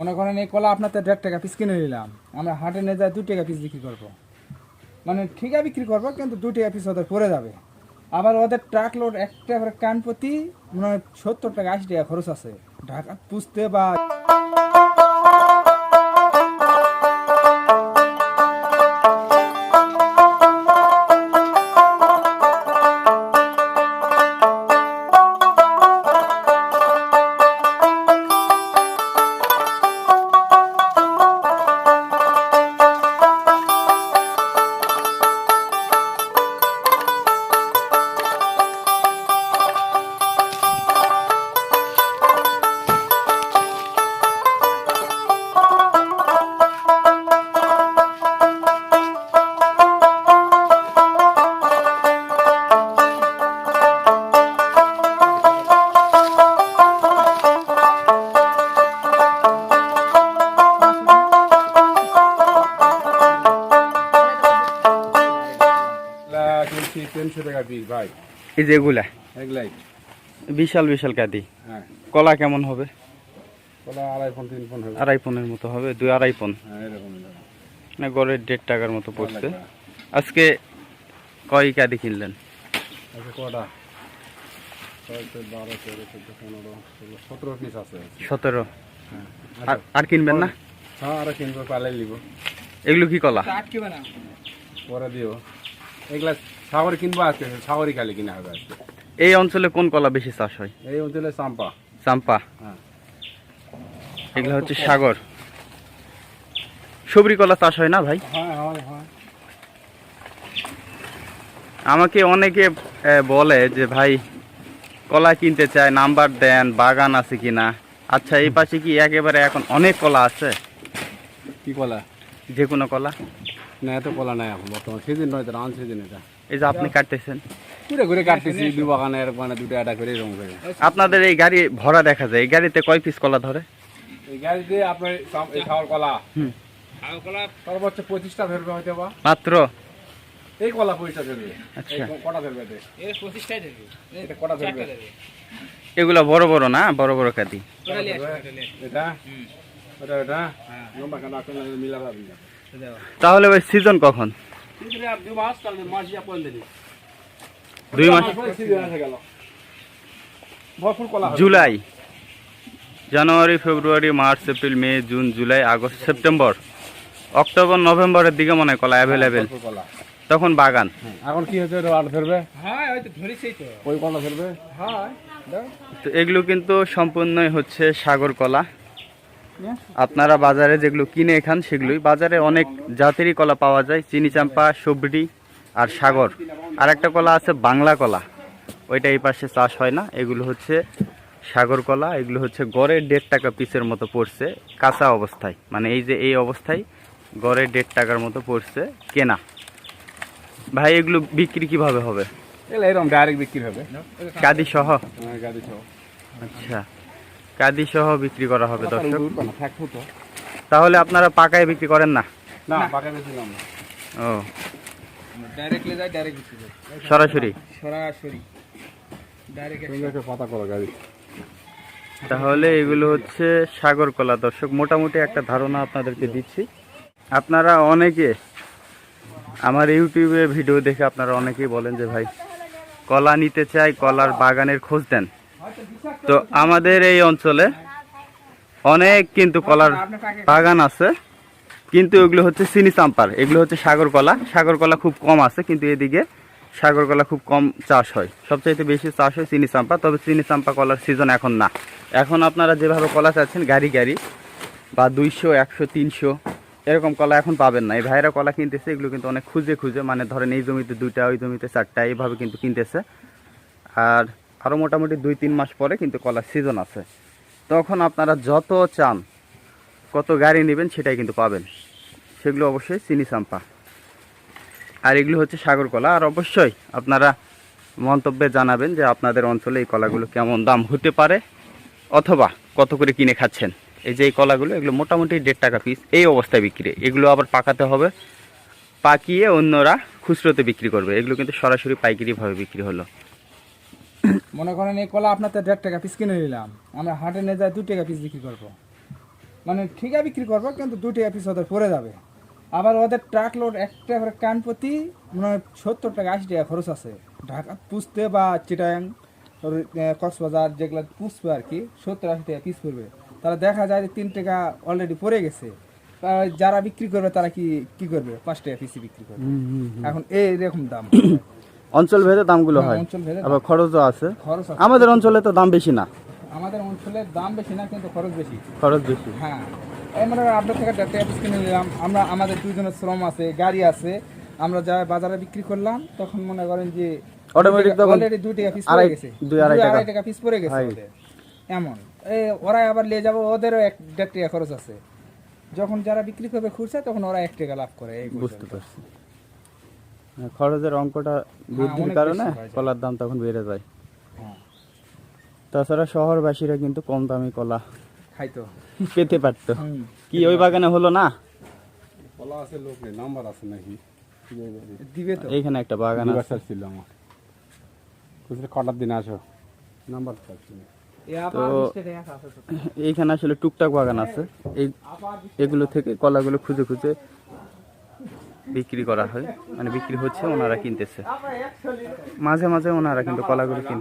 মনে করেন এই কলা আপনার তো দেড় টাকা পিস কিনে নিলাম। আমরা হাটে নিয়ে যাই দু টাকা পিস বিক্রি করব। মানে ঠিকা বিক্রি করব, কিন্তু দু টাকা পিস ওদের পরে যাবে। আবার ওদের ট্রাক লোড একটা করে কান প্রতি মনে হয় সত্তর টাকা আশি টাকা খরচ আছে। ঢাকা পুষতে বা তিনশো টাকা পিস ভাই। এই যে এগুলা? এগুলাই। বিশাল বিশাল কাদি। হ্যাঁ। কলা কেমন হবে? ওটা আড়াই ফোন তিন ফোন হবে। আড়াই পনেরো মতো হবে দুই আড়াই পন। হ্যাঁ। না গড়ের দেড় টাকার মতো পড়ছে। আজকে কয় কাদি কিনলেন? আচ্ছা কটা? বারো তেরো পনেরো সতেরো পিস আছে সতেরো? হ্যাঁ। আর আর কিনবেন না? হ্যাঁ আরও কিনবো পালাই নিব। এগুলো কি কলা? পরে দিও। এগুলা সাগর কিনবো আজকে সাগরই খালি কিনা হবে আজকে। এই অঞ্চলে কোন কলা বেশি চাষ হয়? এই অঞ্চলে চাম্পা। চাম্পা? হ্যাঁ। এগুলো হচ্ছে সাগর। সবরি কলা চাষ হয় না ভাই? হ্যাঁ হয় হয়। আমাকে অনেকে বলে যে ভাই কলা কিনতে চায় নাম্বার দেন বাগান আছে কিনা? আচ্ছা এই পাশে কি একেবারে এখন অনেক কলা আছে? কি কলা? যে কোনো কলা? না এত কলা নাই এখন বর্তমান সিজন নয় তো আন সিজন এটা। এই যে আপনি কাটতেছেন। ঘুরে ঘুরে কাটতেছি দু বাগানে এরকম মানে দুটো একটা করে এরকম করে। আপনাদের এই গাড়ি ভরা দেখা যায় এই গাড়িতে কয় পিস কলা ধরে? এই গাড়ি দিয়ে আপনার এই খাওয়ার কলা। খাওয়ার কলা সর্বোচ্চ পঁচিশটা ধরবে হয়তো বা মাত্র? এই কলা পঁচিশটা ধরবে। আচ্ছা। কটা ধরবে? এর পঁচিশটাই দেবে এটা কটা ধরবে? এগুলা বড় বড় না? বড় বড় কটা ধরবে? এটা? ওটা ওটা? লম্বা কাটা আসলে মিলা পাবি না তাহলে ওই সিজন কখন? দুই মাস। কাল মাস পয়েন্ট দিলি দুই মাস সিজন এসে গেল ভরপুর কলা হবে। জুলাই। জানুয়ারি ফেব্রুয়ারি মার্চ এপ্রিল মে জুন জুলাই আগস্ট সেপ্টেম্বর। অক্টোবর নভেম্বরের দিকে মনে হয় কলা অ্যাভেলেবেল তখন বাগান। এখন কি হচ্ছে ধরবে হ্যাঁ হয়তো ধরেছেই তো। ওই কলা ধরবে হয়। তো এগুলো কিন্তু সম্পূর্ণই হচ্ছে সাগর কলা। আপনারা বাজারে যেগুলো কিনে খান সেগুলোই। বাজারে অনেক জাতেরই কলা পাওয়া যায় চিনি চাম্পা সবরি আর সাগর। আর একটা কলা আছে বাংলা কলা। ওইটা এই পাশে চাষ হয় না। এগুলো হচ্ছে সাগর কলা এগুলো হচ্ছে গড়ে দেড় টাকা পিসের মতো পড়ছে কাঁচা অবস্থায়। মানে এই যে এই অবস্থায় গড়ে দেড় টাকার মতো পড়ছে কেনা। ভাই এগুলো বিক্রি কীভাবে হবে? এরকম ডাইরেক্ট বিক্রি হবে। কাদি সহ হ্যাঁ, সহ আচ্ছা। কাদি সহ বিক্রি করা হবে দর্শক। তাহলে আপনারা পাকায় বিক্রি করেন না? না পাকা বেশি নাম ও। ডাইরেক্টলি যায় ডাইরেক্ট বিক্রি সরাসরি? সরাসরি। ডাইরেক্ট পাতা করা গাড়ি। তাহলে এগুলো হচ্ছে সাগর কলা দর্শক। মোটামুটি একটা ধারণা আপনাদেরকে দিচ্ছি। আপনারা অনেকে আমার ইউটিউবে ভিডিও দেখে আপনারা অনেকেই বলেন যে ভাই কলা নিতে চাই কলার বাগানের খোঁজ দেন। তো আমাদের এই অঞ্চলে অনেক কিন্তু কলার বাগান আছে, কিন্তু এগুলো হচ্ছে চিনি চাম্পার। এগুলো হচ্ছে সাগর কলা। সাগর কলা খুব কম আছে, কিন্তু এদিকে সাগর কলা খুব কম চাষ হয়। সবচাইতে বেশি চাষ হয় চিনি চাম্পা, তবে চিনি চাম্পা কলার সিজন এখন না। এখন আপনারা যেভাবে কলা চাচ্ছেন, গাড়ি গাড়ি বা দুইশো, একশো, তিনশো, এরকম কলা এখন পাবেন না। এই ভাইরা কলা কিনতেছে, এগুলো কিন্তু অনেক খুঁজে খুঁজে মানে ধরেন এই জমিতে দুইটা, ওই জমিতে চারটা, এইভাবে কিন্তু কিনতেছে। আর আরও মোটামুটি দুই, তিন মাস পরে কিন্তু কলার সিজন আছে। তখন আপনারা যত চান, কত গাড়ি নেবেন সেটাই কিন্তু পাবেন। সেগুলো অবশ্যই চিনি চাম্পা। আর এগুলো হচ্ছে সাগর কলা। আর অবশ্যই আপনারা মন্তব্যে জানাবেন যে আপনাদের অঞ্চলে এই কলাগুলো কেমন দাম হতে পারে, অথবা কত করে কিনে খাচ্ছেন। এই যে এই কলাগুলো, এগুলো মোটামুটি দেড় টাকা পিস এই অবস্থায় বিক্রি। এগুলো আবার পাকাতে হবে। পাকিয়ে অন্যরা খুচরোতে বিক্রি করবে। এগুলো কিন্তু সরাসরি পাইকারিভাবে বিক্রি হলো। মনে করেন এই কলা আপনার তো দেড় টাকা পিস কিনে নিলাম। আমরা হাটে নিয়ে যাই দু টাকা পিস বিক্রি করব। মানে ঠিকা বিক্রি করব কিন্তু দু টাকা পিস ওদের পড়ে যাবে। আবার ওদের ট্রাক লোড একটা করে কান প্রতি মনে হয় সত্তর টাকা আশি টাকা খরচ আছে। ঢাকা পুষতে বা চিটাং কক্সবাজার যেগুলো পুষবে আর কি সত্তর আশি টাকা পিস পড়বে। তাহলে দেখা যায় যে তিন টাকা অলরেডি পড়ে গেছে। যারা বিক্রি করবে তারা কি কি করবে? পাঁচ টাকা পিসি বিক্রি করবে। এখন এইরকম দাম। অঞ্চল ভেদে দামগুলো হ্যাঁ, হয়। অঞ্চল ভেদে আবার খরচও আছে। খরচ আছে। আমাদের অঞ্চলে তো দাম বেশি না। আমাদের অঞ্চলে দাম বেশি না কিন্তু খরচ বেশি। খরচ বেশি। হ্যাঁ। আপনার থেকে পিস কিনে নিলাম। আমরা আমাদের শ্রম আছে গাড়ি আছে। আমরা যা বাজারে বিক্রি করলাম তখন মনে করেন যে Automatic তখন অলরেডি দুই টাকা পিস পড়ে আড়াই- গেছে। দুই আড়াই টাকা। টাকা পিস পড়ে গেছে। ওদের। এমন। এই ওরা আবার নিয়ে যাব ওদেরও এক দেড় টাকা খরচ আছে। যখন যারা বিক্রি করবে খুঁজছে তখন ওরা এক টাকা লাভ করে এই বুঝতে পারছি। খরচের অঙ্কটা বৃদ্ধির কারণে হয়ে। কলার দাম তখন বেড়ে যায়। হ্যাঁ, তাছাড়া শহরবাসীরা কিন্তু কম দামি কলা খাইতো। পেতে পারতো। কি ওই বাগানে হলো না? কলা আছে লোক নেই নাম্বার আছে নাকি? দিবে তো। এইখানে একটা বাগান আছে। ছিল আমার। খুচরে কটার দিন আসো? নাম্বার চাচ্ছি তো। এইখানে আসলে টুকটাক বাগান আছে। এই এগুলো থেকে কলাগুলো খুঁজে খুঁজে বিক্রি করা হয় মানে বিক্রি হচ্ছে ওনারা কিনতেছে। মাঝে মাঝে ওনারা কিন্তু কলাগুলো কিন